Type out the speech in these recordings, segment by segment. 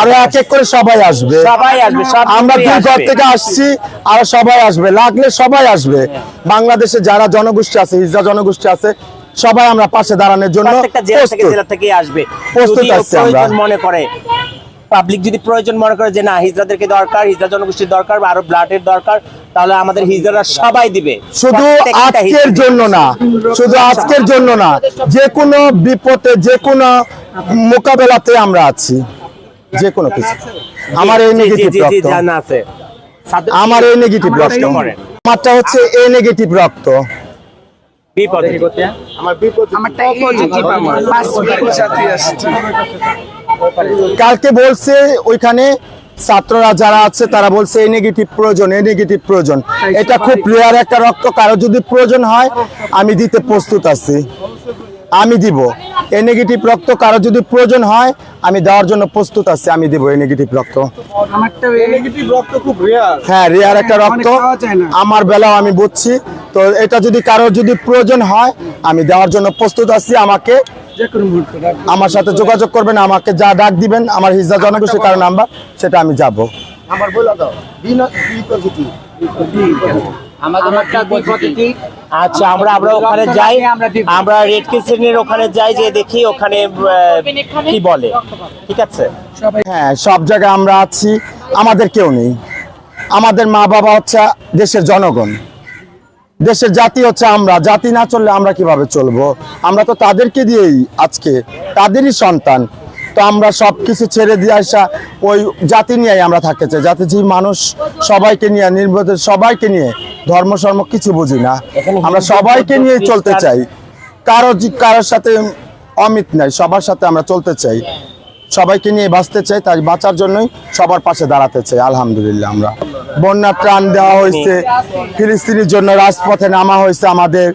আরও এক এক করে সবাই আসবে। সবাই আসবে আমরা দুই ঘর থেকে আসছি আর সবাই আসবে। লাগলে সবাই আসবে। বাংলাদেশে যারা জনগোষ্ঠী আছে হিজড়া জনগোষ্ঠী আছে সবাই আমরা পাশে দাঁড়ানোর জন্য প্রস্তুত। আছি আমরা। মনে করে পাবলিক যদি প্রয়োজন মনে করে যে না হিজড়াদেরকে দরকার হিজড়া জনগোষ্ঠীর দরকার বা আরও ব্লাডের দরকার তাহলে আমাদের হিজড়ারা সবাই দিবে। শুধু আজকের জন্য না শুধু আজকের জন্য না যে কোনো বিপদে যে কোনো মোকাবেলাতে আমরা আছি। যে কোনো কিছু। আমার এই নেগেটিভ রক্ত। আছে। আমার এই নেগেটিভ রক্ত। আমারটা হচ্ছে এ নেগেটিভ রক্ত। কালকে বলছে ওইখানে ছাত্ররা যারা আছে তারা বলছে এই নেগেটিভ প্রয়োজন এই নেগেটিভ প্রয়োজন। এটা খুব রেয়ার একটা রক্ত। কারও যদি প্রয়োজন হয় আমি দিতে প্রস্তুত আছি। আমি দিব। এই নেগেটিভ রক্ত কারও যদি প্রয়োজন হয় আমি দেওয়ার জন্য প্রস্তুত আছি আমি দিব এই নেগেটিভ রক্ত। নেগেটিভ রক্ত খুব রেয়ার হ্যাঁ রেয়ার একটা রক্ত। যায় না। আমার বেলাও আমি বুঝছি। তো এটা যদি কারোর যদি প্রয়োজন হয় আমি দেওয়ার জন্য প্রস্তুত আছি আমাকে। আমার সাথে যোগাযোগ করবেন আমাকে যা ডাক দিবেন আমার হিজা জনগোষ্ঠী কারও নাম্বার সেটা আমি যাব। আমার বলে দাও। বি না বি পজিটিভ আচ্ছা আমরা আমরা ওখানে যাই। আমরা রেড কিচেনের ওখানে যাই যে দেখি ওখানে কি বলে। ঠিক আছে? হ্যাঁ সব জায়গায় আমরা আছি। আমাদের কেউ নেই। আমাদের মা বাবা হচ্ছে দেশের জনগণ। দেশের জাতি হচ্ছে আমরা। জাতি না চললে আমরা কীভাবে চলবো? আমরা তো তাদেরকে দিয়েই আজকে তাদেরই সন্তান। তো আমরা সব কিছু ছেড়ে দিয়ে আসা ওই জাতি নিয়েই আমরা থাকতে চাই। জাতি যে মানুষ সবাইকে নিয়ে নির্বোধ সবাইকে নিয়ে ধর্ম সর্ম কিছু বুঝি না আমরা সবাইকে নিয়ে চলতে চাই। কারও কারোর সাথে অমিত নাই সবার সাথে আমরা চলতে চাই। সবাইকে নিয়ে বাঁচতে চাই তাই বাঁচার জন্যই সবার পাশে দাঁড়াতে চাই আলহামদুলিল্লাহ আমরা। বন্যার ত্রাণ দেওয়া হয়েছে ফিলিস্তিনির জন্য রাজপথে নামা হয়েছে আমাদের।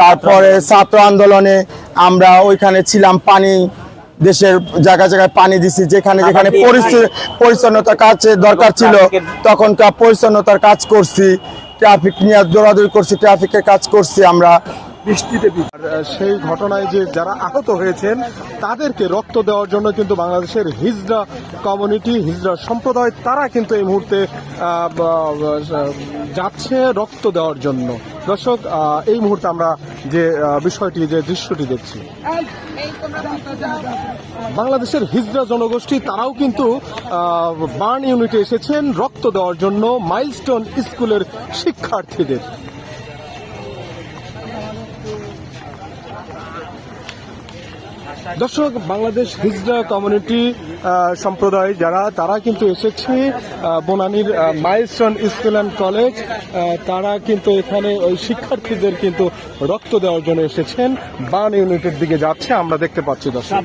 তারপরে ছাত্র আন্দোলনে আমরা ওইখানে ছিলাম পানি দেশের জায়গায় জায়গায় পানি দিছি যেখানে যেখানে পরিচ্ছ- পরিচ্ছন্নতার কাছে দরকার ছিল তখনকার পরিচ্ছন্নতার কাজ করছি ট্রাফিক নিয়ে দৌড়াদৌড়ি করছি ট্রাফিকের কাজ করছি আমরা। বৃষ্টিতে সেই ঘটনায় যে যারা আহত হয়েছেন তাদেরকে রক্ত দেওয়ার জন্য কিন্তু বাংলাদেশের হিজড়া কমিউনিটি হিজড়া সম্প্রদায় তারা কিন্তু এই মুহূর্তে যাচ্ছে রক্ত দেওয়ার জন্য। দর্শক এই মুহূর্তে আমরা যে বিষয়টি, যে দৃশ্যটি দেখছি, বাংলাদেশের হিজরা জনগোষ্ঠী, তারাও কিন্তু বার্ন ইউনিটে এসেছেন রক্ত দেওয়ার জন্য মাইলস্টোন স্কুলের শিক্ষার্থীদের। দর্শক, বাংলাদেশ হিজরা কমিউনিটি সম্প্রদায় যারা, তারা কিন্তু এসেছে বনানীর মাইলস্টোন স্কুল অ্যান্ড কলেজ তারা কিন্তু এখানে ওই শিক্ষার্থীদের কিন্তু রক্ত দেওয়ার জন্য এসেছেন। বান ইউনিটের দিকে যাচ্ছে, আমরা দেখতে পাচ্ছি দর্শক।